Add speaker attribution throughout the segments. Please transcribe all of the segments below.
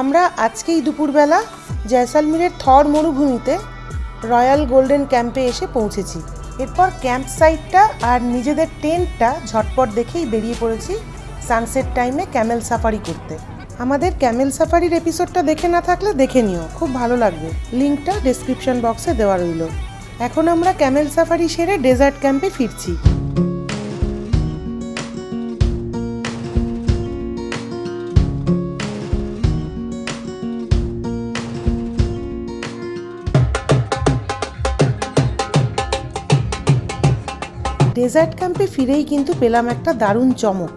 Speaker 1: আমরা আজকেই দুপুরবেলা জয়সালমীরের থর মরুভূমিতে রয়্যাল গোল্ডেন ক্যাম্পে এসে পৌঁছেছি। এরপর ক্যাম্প সাইটটা আর নিজেদের টেন্টটা ঝটপট দেখেই বেরিয়ে পড়েছি সানসেট টাইমে ক্যামেল সাফারি করতে। আমাদের ক্যামেল সাফারির এপিসোডটা দেখে না থাকলে দেখে নিও, খুব ভালো লাগবে। লিঙ্কটা ডেসক্রিপশন বক্সে দেওয়া রইল। এখন আমরা ক্যামেল সাফারি সেরে ডেজার্ট ক্যাম্পে ফিরছি। ডেজার্ট ক্যাম্পে ফিরেই কিন্তু পেলাম একটা দারুণ চমক।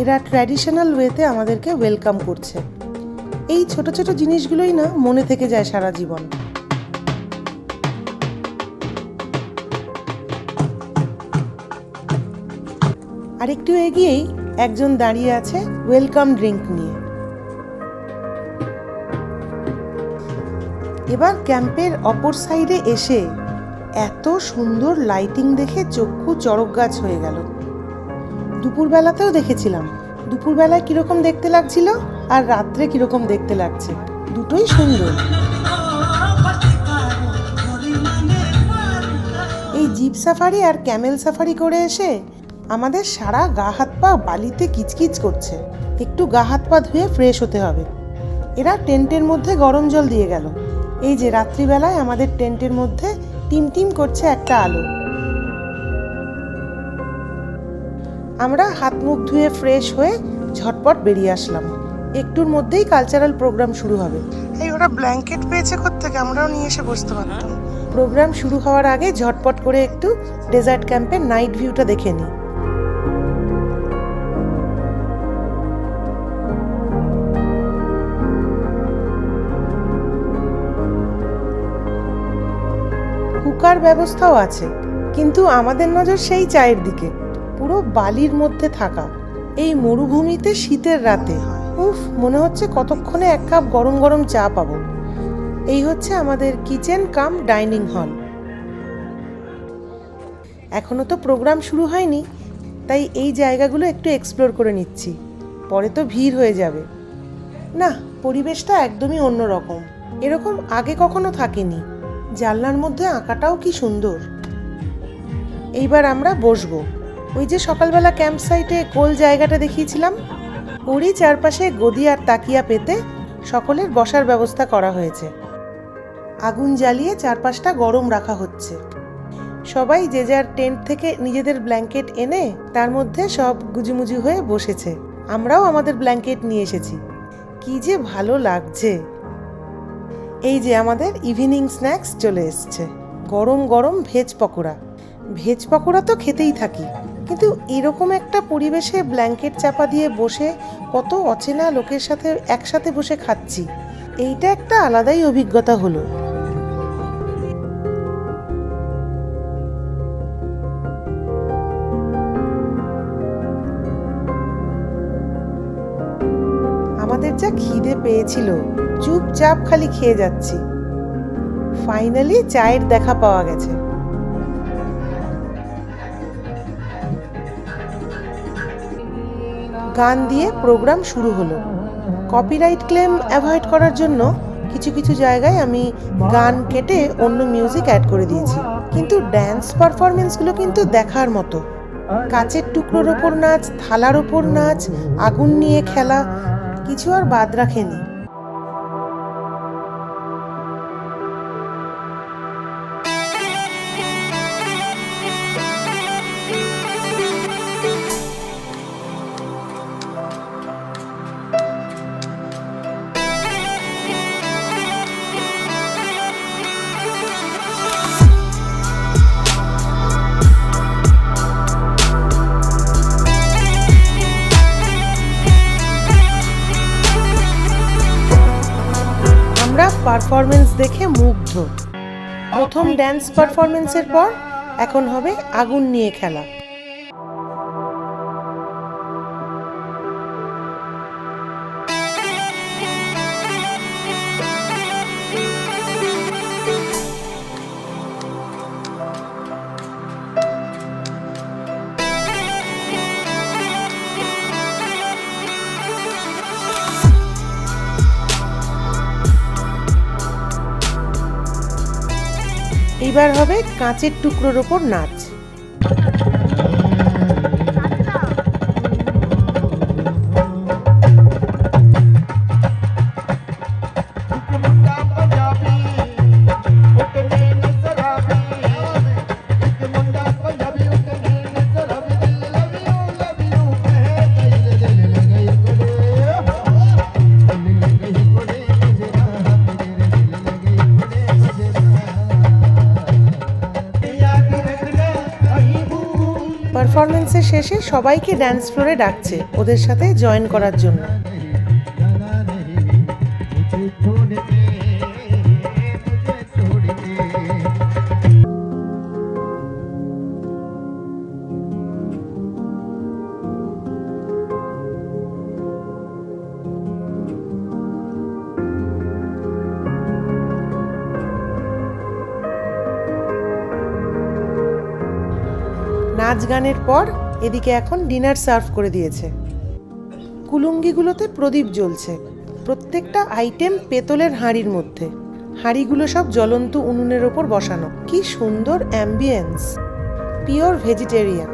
Speaker 1: এরা ট্র্যাডিশনাল ওয়েতে আমাদেরকে ওয়েলকাম করছে। এই ছোট ছোট জিনিসগুলোই না মনে থেকে যায় সারা জীবন। আরেকটু এগিয়েই একজন দাঁড়িয়ে আছে ওয়েলকাম ড্রিঙ্ক নিয়ে। এবার ক্যাম্পের অপর সাইডে এসে এত সুন্দর লাইটিং দেখে চক্ষু চড়ক গাছ হয়ে গেল। দুপুরবেলাতেও দেখেছিলাম। দুপুরবেলায় কীরকম দেখতে লাগছিল আর রাত্রে কীরকম দেখতে লাগছে। দুটোই সুন্দর। এই জিপ সাফারি আর ক্যামেল সাফারি করে এসে আমাদের সারা গা হাত পা বালিতে কিচকিচ করছে। একটু গা হাত পা ধুয়ে ফ্রেশ হতে হবে। এরা টেন্টের মধ্যে গরম জল দিয়ে গেল। এই যে রাত্রিবেলায় আমাদের টেন্টের মধ্যে টিম টিম করছে একটা আলো। আমরা হাত মুখ ধুয়ে ফ্রেশ হয়ে ঝটপট বেরিয়ে আসলাম। একটুর মধ্যেই কালচারাল প্রোগ্রাম শুরু হবে। এই ওরা ব্ল্যাঙ্কেট পেয়েছে থেকে আমরাও নিয়ে এসে বসতে পারতাম। প্রোগ্রাম শুরু হওয়ার আগে ঝটপট করে একটু ডেজার্ট ক্যাম্পের নাইট ভিউটা দেখে নিই হুকার ব্যবস্থাও আছে, কিন্তু আমাদের নজর সেই চায়ের দিকে, পুরো বালির মধ্যে থাকা। এই মরুভূমিতে শীতের রাতে, উফ, মনে হচ্ছে কতক্ষণে এক কাপ গরম গরম চা পাবো। এই হচ্ছে আমাদের কিচেন কাম ডাইনিং হল। এখনও তো প্রোগ্রাম শুরু হয়নি, তাই এই জায়গাগুলো একটু এক্সপ্লোর করে নিচ্ছি, পরে তো ভিড় হয়ে যাবে। না, পরিবেশটা একদমই অন্যরকম, এরকম আগে কখনো থাকেনি। জানলার মধ্যে আঁকাটাও কি সুন্দর। এইবার আমরা বসবো। ওই যে সকালবেলা ক্যাম্প সাইটে গোল জায়গাটা দেখিয়েছিলাম, ওরই চারপাশে গদি আর তাকিয়া পেতে সকলের বসার ব্যবস্থা করা হয়েছে। আগুন জ্বালিয়ে চারপাশটা গরম রাখা হচ্ছে। সবাই যে যার টেন্ট থেকে নিজেদের ব্ল্যাঙ্কেট এনে তার মধ্যে সব গুজুমুজু হয়ে বসেছে। আমরাও আমাদের ব্ল্যাঙ্কেট নিয়ে এসেছি। কি যে ভালো লাগছে। এই যে আমাদের ইভিনিং স্ন্যাক্স চলে এসছে। গরম গরম ভেজ পকোড়া। ভেজ পকোড়া তো খেতেই থাকি, কিন্তু এরকম একটা পরিবেশে ব্ল্যাঙ্কেট চাপা দিয়ে বসে কত অচেনা লোকের সাথে একসাথে বসে খাচ্ছি, এইটা একটা আলাদাই অভিজ্ঞতা হলো। পেয়েছিল। চুপচাপ খালি খেয়ে যাচ্ছি। ফাইনালি চায়ের দেখা পাওয়া গেছে। গান দিয়ে প্রোগ্রাম শুরু হলো। কপিরাইট ক্লেম অ্যাভয়েড করার জন্য কিছু কিছু জায়গায় আমি গান কেটে অন্য মিউজিক অ্যাড করে দিয়েছি। কিন্তু ড্যান্স পারফরমেন্সগুলো কিন্তু দেখার মতো। কাচের টুকরোর ওপর নাচ, থালার ওপর নাচ, আগুন নিয়ে খেলা কিছু আর বাদ রাখেনি। পারফরমেন্স দেখে মুগ্ধ। প্রথম ড্যান্স পারফরমেন্সের পর এখন হবে আগুন নিয়ে খেলা। এইবার হবে কাঁচের টুকরোর ওপর নাচ। পারফরমেন্সের শেষে সবাইকে ড্যান্স ফ্লোরে ডাকছে ওদের সাথে জয়েন করার জন্য। নাচ গানের পর এদিকে এখন ডিনার সার্ভ করে দিয়েছে। কুলুঙ্গিগুলোতে প্রদীপ জ্বলছে, প্রত্যেকটা আইটেম পেতলের হাঁড়ির মধ্যে। হাঁড়িগুলো সব জ্বলন্ত উনুনের ওপর বসানো। কি সুন্দর অ্যাম্বিয়েন্স। পিওর ভেজিটেরিয়ান,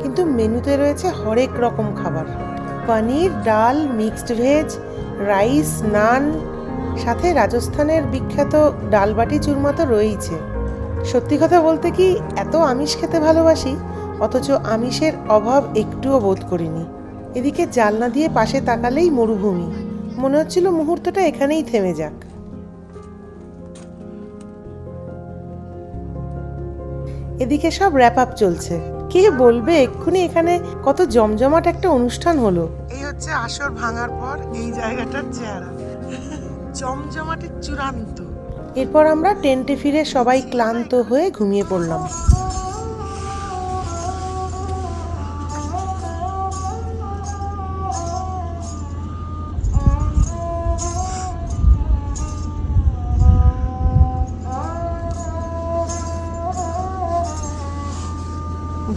Speaker 1: কিন্তু মেনুতে রয়েছে হরেক রকম খাবার। পনির, ডাল, মিক্সড ভেজ, রাইস, নান, সাথে রাজস্থানের বিখ্যাত ডালবাটি চুরমা তো রয়েইছে। সত্যি কথা বলতে কি, এত আমিষ খেতে ভালোবাসি অথচ আমিষের অভাব একটুও বোধ করিনি। এদিকে জালনা দিয়ে পাশে তাকালেই মরুভূমি। মনে হচ্ছিল মুহূর্তটা এখানেই থেমে যাক। এদিকে সব র্যাপ আপ চলছে। কে বলবে এক্ষুনি এখানে কত জমজমাট একটা অনুষ্ঠান হলো। এই হচ্ছে আসর ভাঙার পর এই জায়গাটার চেহারা। জমজমাটের চূড়ান্ত। এরপর আমরা টেন্টে ফিরে সবাই ক্লান্ত হয়ে ঘুমিয়ে পড়লাম।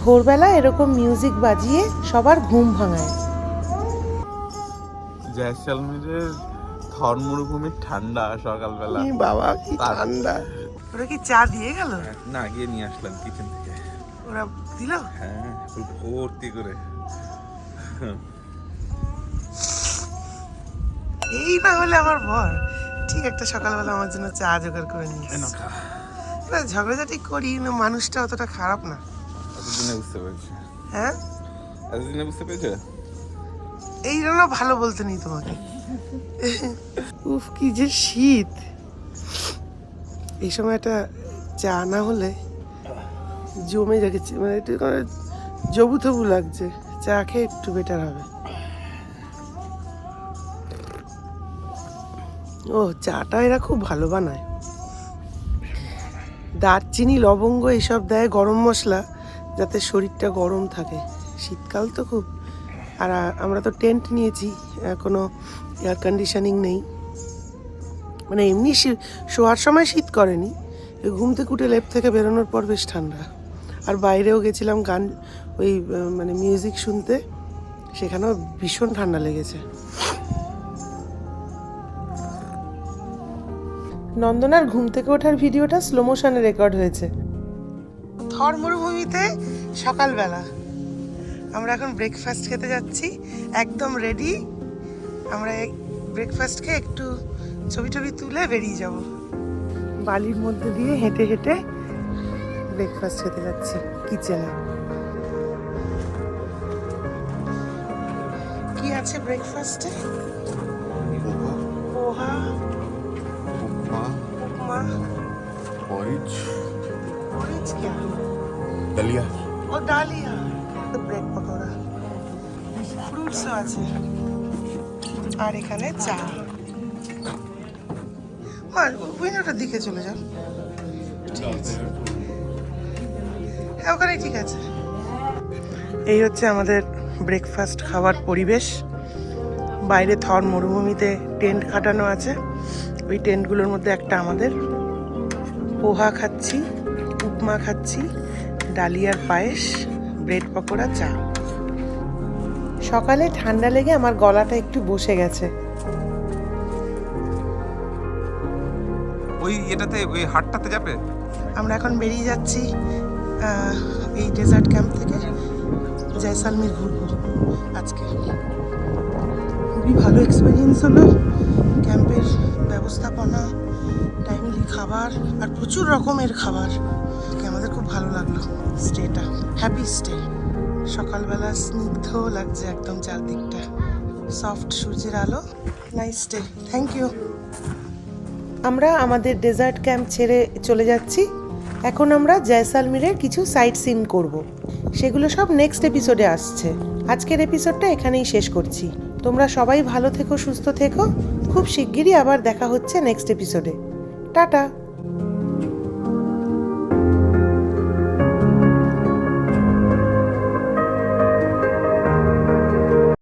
Speaker 1: ভোরবেলা এরকম মিউজিক বাজিয়ে সবার ঘুম ভাঙায়।
Speaker 2: জয়সালমীরের থর মরুভূমির ঠান্ডা সকালবেলা।
Speaker 3: বাবা কি ঠান্ডা।
Speaker 1: ওরা কি চা দিয়ে গেল?
Speaker 2: না গিয়ে নিয়ে আসলাম কিচেন থেকে।
Speaker 1: ওরা দিল?
Speaker 2: হ্যাঁ ভর্তি করে।
Speaker 1: এই না হলে আমার বর। ঠিক একটা সকালবেলা আমার জন্য চা জোগাড় করে নিয়ে ঝগড়াঝাটি করি না মানুষটা অতটা খারাপ না।
Speaker 2: এতদিনে বুঝতে পেরেছি।
Speaker 1: হ্যাঁ?
Speaker 2: এতদিনে বুঝতে পেরেছ?
Speaker 1: এই জন্য ভালো বলতে নেই তোমাকে। উফ কি যে শীত। এই সময় একটা চা না হলে জমে যাচ্ছে মানে একটু জবু থবু লাগছে। চা খেয়ে একটু বেটার হবে। ও চাটা এরা খুব ভালো বানায়। দারচিনি লবঙ্গ এইসব দেয় গরম মশলা। যাতে শরীরটা গরম থাকে। শীতকাল তো খুব। আর আমরা তো টেন্ট নিয়েছি কোনো এয়ার কন্ডিশনিং নেই। মানে এমনি শোয়ার সময় শীত করেনি। ঘুম থেকে উঠে লেপ থেকে বেরোনোর পর বেশ ঠান্ডা। আর বাইরেও গেছিলাম গান, ওই মানে মিউজিক শুনতে। সেখানেও ভীষণ ঠান্ডা লেগেছে। নন্দনার ঘুম থেকে ওঠার ভিডিওটা স্লো মোশনে রেকর্ড হয়েছে। থর মরুভূমিতে সকালবেলা। আমরা এখন ব্রেকফাস্ট খেতে যাচ্ছি একদম রেডি আমরা ব্রেকফাস্ট খেয়ে একটু ছবি টবি তুলে বেরিয়ে যাব। বালির মধ্যে দিয়ে হেঁটে হেঁটে ব্রেকফাস্ট খেতে যাচ্ছি কিচেনে কি আছে ব্রেকফাস্টে পোহা।
Speaker 2: উপমা।
Speaker 1: উপমা। অরেঞ্জ কি
Speaker 2: ডালিয়া?
Speaker 1: ও ডালিয়া। ব্রেড পকোড়া। ফ্রুটসও আছে। আর এখানে চা। আর উইন্ডোটার দিকে চলে আছে। হ্যাঁ ওখানে ঠিক আছে। এই হচ্ছে আমাদের ব্রেকফাস্ট খাওয়ার পরিবেশ। বাইরে থর মরুভূমিতে টেন্ট খাটানো আছে। ওই টেন্টগুলোর মধ্যে একটা আমাদের পোহা খাচ্ছি। উপমা খাচ্ছি ডালিয়ার পায়েস ব্রেড পকোড়া চা। সকালে ঠান্ডা লেগে আমার গলাটা একটু বসে গেছে।
Speaker 3: ওই এটাতে ওই হাটটাতে যাবে?
Speaker 1: আমরা এখন বেরিয়ে যাচ্ছি এই ডেজার্ট ক্যাম্প থেকে জয়সালমীর ঘুরবো আজকে। খুবই ভালো এক্সপিরিয়েন্স হলো। ক্যাম্পের ব্যবস্থাপনা টাইমলি খাবার আর প্রচুর রকমের খাবার। ভালো লাগল, স্টেটা। হ্যাপি স্টে সকালবেলা স্নিগ্ধ লাগছে একদম চারদিকটা। সফট সূর্যের আলো। নাইস স্টে থ্যাংক ইউ আমরা আমাদের ডেজার্ট ক্যাম্প ছেড়ে চলে যাচ্ছি। এখন আমরা জয়সালমিরের কিছু সাইট সিন করব। সেগুলো সব নেক্সট এপিসোডে আসছে। আজকের এপিসোডটা এখানেই শেষ করছি। তোমরা সবাই ভালো থেকো, সুস্থ থেকো। খুব শিগগিরই আবার দেখা হচ্ছে নেক্সট এপিসোডে টাটা!